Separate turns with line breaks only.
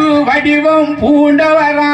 வடிவம் பூண்டவரா.